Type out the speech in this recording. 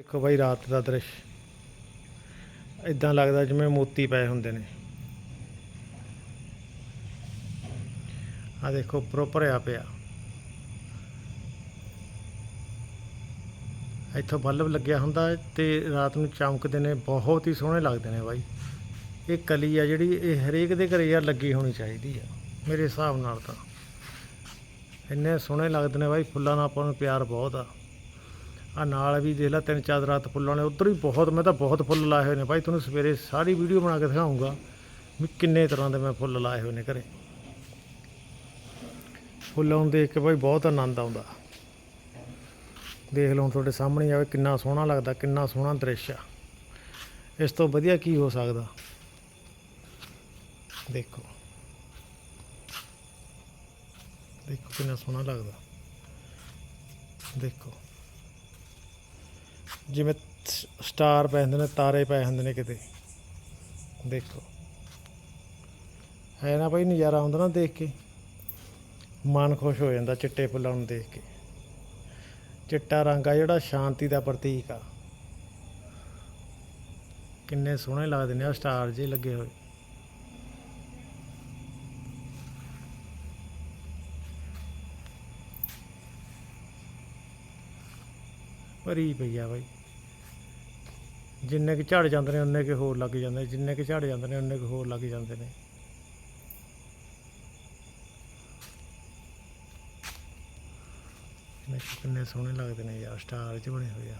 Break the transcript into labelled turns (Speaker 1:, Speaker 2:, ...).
Speaker 1: ਦੇਖੋ ਬਾਈ, ਰਾਤ ਦਾ ਦ੍ਰਿਸ਼। ਇਦਾਂ ਲੱਗਦਾ ਜਿਵੇਂ ਮੋਤੀ ਪਏ ਹੁੰਦੇ ਨੇ। ਆ ਦੇਖੋ ਉੱਪਰੋਂ ਭਰਿਆ ਪਿਆ। ਇੱਥੋਂ ਬੱਲਬ ਲੱਗਿਆ ਹੁੰਦਾ ਹੈ ਤੇ ਰਾਤ ਨੂੰ ਚਮਕਦੇ ਨੇ, ਬਹੁਤ ਹੀ ਸੋਹਣੇ ਲੱਗਦੇ ਨੇ ਬਾਈ। ਇਹ ਕਲੀ ਆ ਜਿਹੜੀ, ਇਹ ਹਰੇਕ ਦੇ ਘਰੇ ਯਾਰ ਲੱਗੀ ਹੋਣੀ ਚਾਹੀਦੀ ਆ, ਮੇਰੇ ਹਿਸਾਬ ਨਾਲ ਤਾਂ। ਇੰਨੇ ਸੋਹਣੇ ਲੱਗਦੇ ਨੇ ਬਾਈ, ਫੁੱਲਾਂ ਨਾਲ ਆਪਾਂ ਨੂੰ ਪਿਆਰ ਬਹੁਤ ਆ। ਆ ਨਾਲ ਵੀ ਦੇਖ ਲੈ, ਤਿੰਨ ਚਾਰ ਰਾਤ ਫੁੱਲਾਂ ਨੇ ਉਧਰ ਵੀ ਬਹੁਤ, ਮੈਂ ਤਾਂ ਬਹੁਤ ਫੁੱਲ ਲਾਏ ਹੋਏ ਨੇ ਭਾਈ। ਤੁਹਾਨੂੰ ਸਵੇਰੇ ਸਾਰੀ ਵੀਡੀਓ ਬਣਾ ਕੇ ਦਿਖਾਉਂਗਾ ਵੀ ਕਿੰਨੇ ਤਰ੍ਹਾਂ ਦੇ ਮੈਂ ਫੁੱਲ ਲਾਏ ਹੋਏ ਨੇ ਘਰੇ। ਫੁੱਲਾਂ ਨੂੰ ਦੇਖ ਕੇ ਭਾਈ ਬਹੁਤ ਆਨੰਦ ਆਉਂਦਾ। ਦੇਖ ਲਓ ਤੁਹਾਡੇ ਸਾਹਮਣੇ ਆਵੇ ਕਿੰਨਾ ਸੋਹਣਾ ਲੱਗਦਾ, ਕਿੰਨਾ ਸੋਹਣਾ ਦ੍ਰਿਸ਼ ਆ। ਇਸ ਤੋਂ ਵਧੀਆ ਕੀ ਹੋ ਸਕਦਾ? ਦੇਖੋ। ਦੇਖੋ ਕਿੰਨਾ ਸੋਹਣਾ ਲੱਗਦਾ। ਦੇਖੋ। ਜਿਵੇਂ ਸ- ਸਟਾਰ ਪੈ ਹੁੰਦੇ ਨੇ, ਤਾਰੇ ਪਏ ਹੁੰਦੇ ਨੇ ਕਿਤੇ। ਦੇਖੋ। ਹੈ ਨਾ ਭਾਈ, ਨਜ਼ਾਰਾ ਆਉਂਦਾ ਨਾ ਦੇਖ ਕੇ। ਮਨ ਖੁਸ਼ ਹੋ ਜਾਂਦਾ ਚਿੱਟੇ ਫੁੱਲਾਂ ਨੂੰ ਦੇਖ ਕੇ। ਚਿੱਟਾ ਰੰਗ ਆ ਜਿਹੜਾ, ਸ਼ਾਂਤੀ ਦਾ ਪ੍ਰਤੀਕ ਆ। ਕਿੰਨੇ ਸੋਹਣੇ ਲੱਗਦੇ ਨੇ ਆ ਸਟਾਰ ਜੇ ਲੱਗੇ ਹੋਏ। ਭਰੀ ਪਈ ਆ ਬਾਈ। ਜਿੰਨੇ ਕਿ ਝੜ ਜਾਂਦੇ ਨੇ ਉਹਨੇ ਕਿ ਹੋਰ ਲੱਗ ਜਾਂਦੇ ਨੇ। ਜਿੰਨੇ ਕਿ ਝੜ ਜਾਂਦੇ ਨੇ ਉਹਨੇ ਕਿ ਹੋਰ ਲੱਗ ਜਾਂਦੇ ਨੇ। ਕਿੰਨੇ ਸੋਹਣੇ ਲੱਗਦੇ ਨੇ ਯਾਰ ਸਟਾਰ ਚ ਬਣੇ ਹੋਏ ਆ।